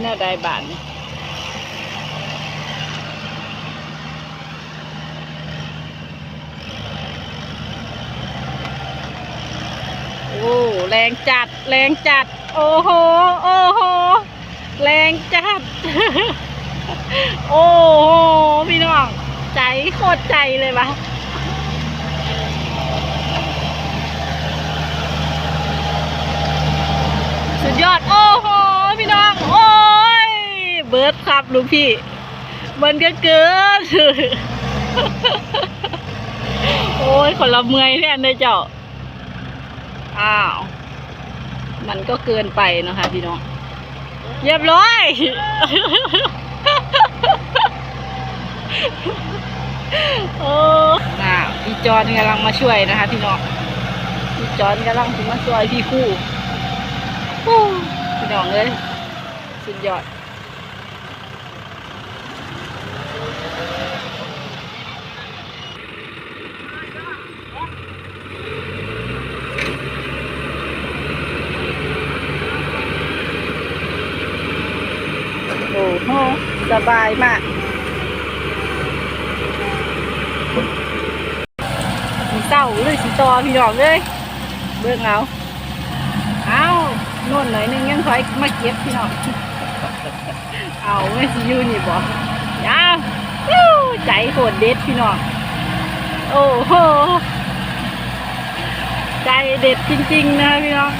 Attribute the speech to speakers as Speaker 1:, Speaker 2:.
Speaker 1: แน่ได้บานโอ้แรงจัด แรงจัด โอ้โห โอ้โห แรงจัด โอ้โห พี่น้อง ใจโคตรใจเลยปะสุดยอด โอ้โห พี่น้อง โอ้ย เบิร์ ดครับลูกพี่ มันก็เกินโอ้ยคนละเมื่อยแท่นเลยเจ้า อ้าว มันก็เกินไปนะคะพี่น้องเรียบร้อยโอ้น่าพี่จอนกำลังมาช่วยนะคะพี่น้อง พี่จอนกำลังถึงมาช่วยพี่คู่พี่น้องเลยสุดยอด โอ้โหสบายมากสีเศร้าหรือสีตอพี่น้องเลยเบิ่งเอาเอาโน่นหน่อยหนึงยังคอยมาเก็บพี่น้องเอาไม่สิอยูนี่บอกยาวใจโหดเด็ดพี่น้องโอ้โหใจเด็ดจริง ๆ นะพี่น้อง